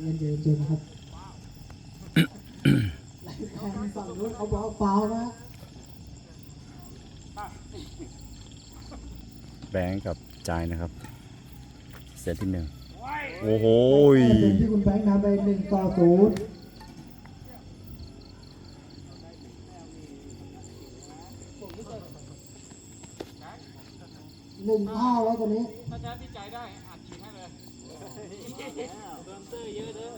เย็นเย็นเย็นนะครับไหลแทงฝั่งนู้นเอาบอลฟาวล์นะแบงค์กับจายนะครับ เซตที่หนึ่งโอ้โหยแต้มเป็นที่คุณแบงค์นำไปหนึ่งต่อศูนย์หนึ่งเท่าแล้วตอนนี้ ถ้าชาร์จที่ใจได้อัดฉีดให้ เติมเตอร์เยอะเด้อ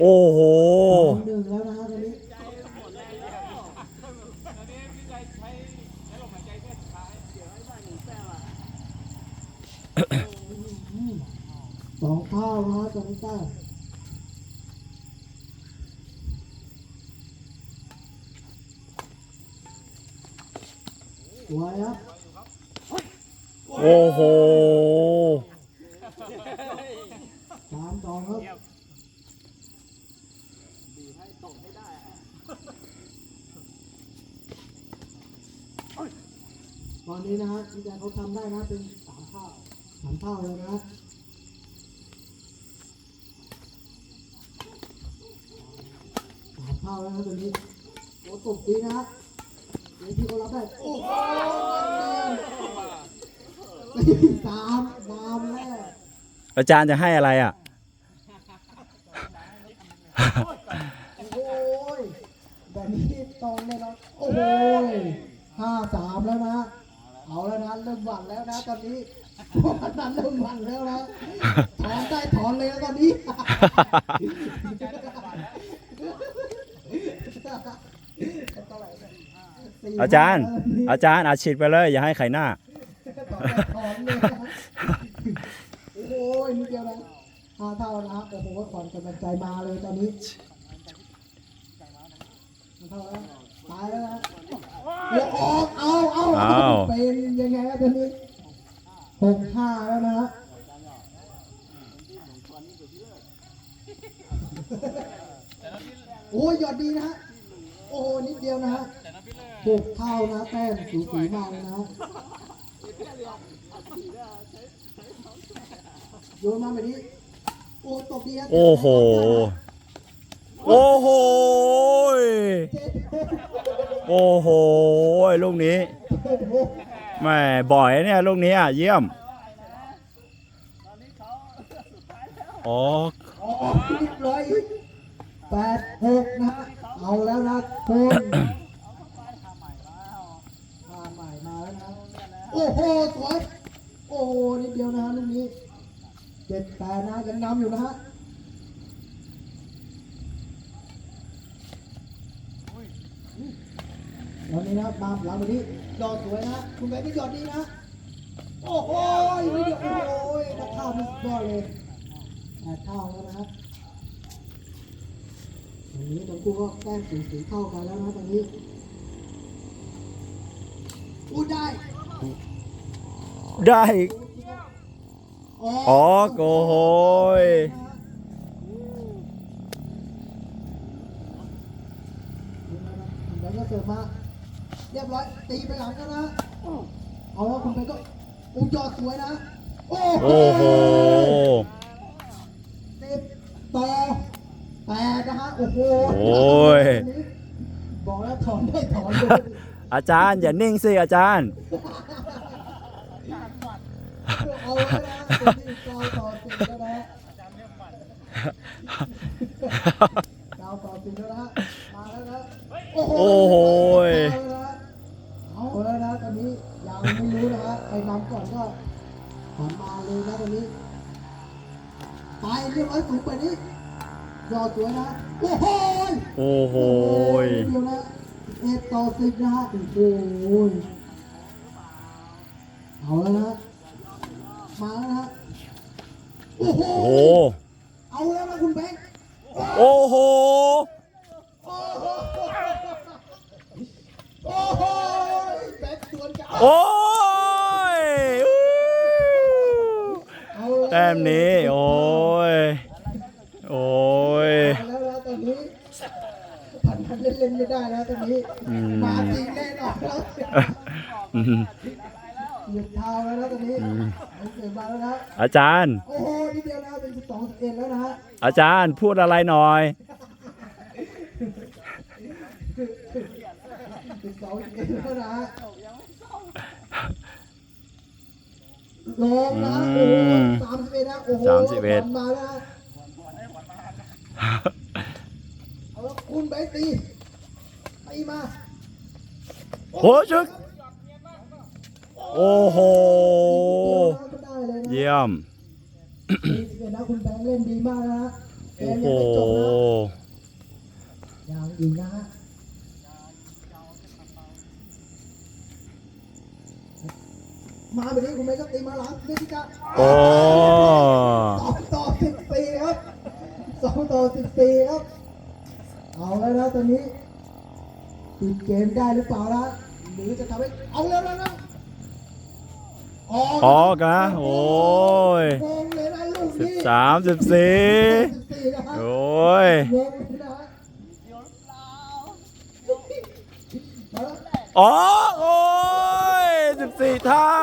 โอ้โหสองหนึ่งแล้วนะฮะตอนนี้ตอนนี้พี่ใจใช้ใช้ลมหานะสองเท่า นะฮะตอนนี้แต้มสวยครับโอ้โหสามสองครับบีบให้ตกให้ได้อะตอนนี้นะฮะที่แจเขาทำได้นะเป็นสามเท่าสามเท่าเลยนะสามเท่าแล้วนะตอนนี้โอ้ตบดีนะฮะ เดี๋ยวที่เขารับได้โอ้โหสี่สามนามแรกอาจารย์จะให้อะไรอะ โอ้ยแบบนี้ตรงเลยนะโอ้โหห้าสามแล้วนะ เอาแล้วนะเริ่มหวั่นแล้วนะตอนนี้พวกนั้นเริ่มหวั่นแล้วนะถอนได้ถอนเลยแล้วตอนนี้ อาจารย์ อาจารย์อาฉีดไปเลย อย่าให้ไข่หน้าโอ้โหนิดเดียวนะห้าเท่านะโอ้โหถอนกำลังใจมาเลยตอนนี้เท่าแล้วตายแล้วนะเดี๋ยวออกเอาเอาเอาเป็นยังไงครับตอนนี้หกห้าแล้วนะโอ้ยยอดดีนะฮะ โอ้โหนิดเดียวนะฮะแต่นักพิเลอร์หกเท่านะแต้มสูสีมากเลยนะฮะโยนมาแบบนี้โอ้ตบดีฮะโอ้โห โอ้โหยเจ็ดโอ้โหยลูกนี้โอ้โหแหม่บ่อยเนี่ยลูกนี้อะเยี่ยมอ๋ออ๋อเรียบร้อยอีกแปดหกนะฮะ เอาแล้วนะคนพาใหม่มาแล้วนะโอ้โหสวยโอ้โหนิดเดียวนะฮะลูกนี้เจ็ดแปดนะยังนำอยู่นะฮะตอนนี้นะมาหลังวันนี้ยอดสวยนะคุณแบงค์ก็ยอดดีนะ โอ้โหวิดีโอโอ้ยนักข่าวมียอดเลยแปดเท่าแล้วนะครับตอ นนี้ทั้งคู่ก็แต้มสีสีเท่ากันแล้วนะตอนนี้อู้ได้ได้อีกอ๋อโอ้โหยแบงค์ก็เสิร์ฟมาเรียบร้อยตีไปหลังแล้วนะเอาแล้วคุณแบงค์ก็อู้ยอดสวยนะ โอ้โอ้โหสิบต่อ แปดนะฮะโอ้โหโอ้ย บอกแล้วถอนได้ถอนเลยอาจารย์อย่านิ่งสิอาจารย์ เอาไว้นะเป็นที่เก้าต่อสิบแล้วนะเก้าต่อสิบแล้วนะมาแล้วนะโอ้โหโอ้โหยเอาแล้วนะตอนนี้ยังไม่รู้นะฮะใครนำก่อนก็ถอนมาเลยนะตอนนี้ไปเรียบร้อยสูงไปนี้ ยอดสวยนะโอ้โหโอ้โหยเดียวนะเอ็ดต่อสิบนะฮะโอ้โหเอาแล้วนะมาแล้วนะโอ้โหโอ้โหเอาแล้วนะคุณแบงค์โอ้โหโอ้โหโอ้โหแบงค์สวนกันโอ้ยอู้เอาล้วแต้มนี้โอ้ย โอ้ย เอาแล้วนะตอนนี้ผันพัน เล่นๆไม่ได้แล้วตอนนี้อืมมาจริงแน่นอนแล้วอืมหยุดเท้าแล้วนะตอนนี้อืมเอาเกิดมาแล้วนะอาจารย์ โอ้โหนิดเดียวนะเป็นสิบสองสิบเอ็ดแล้วนะฮะอาจารย์พูดอะไรหน่อย สิบสองสิบเอ็ดแล้วนะฮะลงนะโอ้โหสามสิบเอ็ดนะโอ้โหสามสิบเอ็ดบอลมาแล้วนะเอาแล้วคุณไปตี ตีมาโอ้ชึกโอ้โหก็ได้เลยนะเยี่ยมเดี๋ยวนะคุณแบงค์เล่นดีมากนะฮะเกโอ้มโหยังไม่จบนะยังอีกนะฮะมาแบบนี้คุณแบงค์ก็ตีมาหลังเล่นที่กะโอ้ส มได้หรือเปล่านะหรือจะทำให้เอาแล้วนะนะออกออกนะโอ้ยงงเลยนะลูกสิบนี้สามสิบสี่สิบสี่นะครับโอ้ยงงเลยนะฮะมาแล้วอ๋อโอ้ยสิบสี่เท่า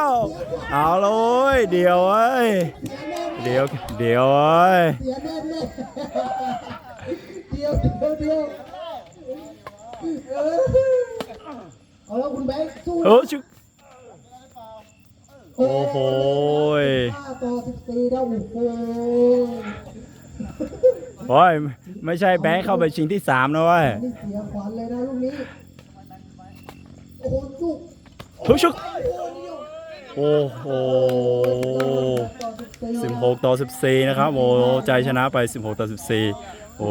เอาเลยเดี๋ยวเอ้ยเสียแน่เดี๋ยวเดี๋ยวเอ้ยเสียแน่แน่เดียวเดียวเดียวเออ เอาแล้วคุณแบงค์สู้โอ้ชึกโอ้โหห้าต่อสิบสี่แล้วโอ้โหโอ้ยไม่ใช่แบงค์เข้าไปชิงที่สามนะเว้ยนี่เสียขวัญเลยนะลูกนี้โอ้โหลูกเฮ้ยชึกโอ้โหเดียวโอ้โห16 ต่อ 14 นะครับ โอ้ใจชนะไป 16 ต่อ 14 โอ้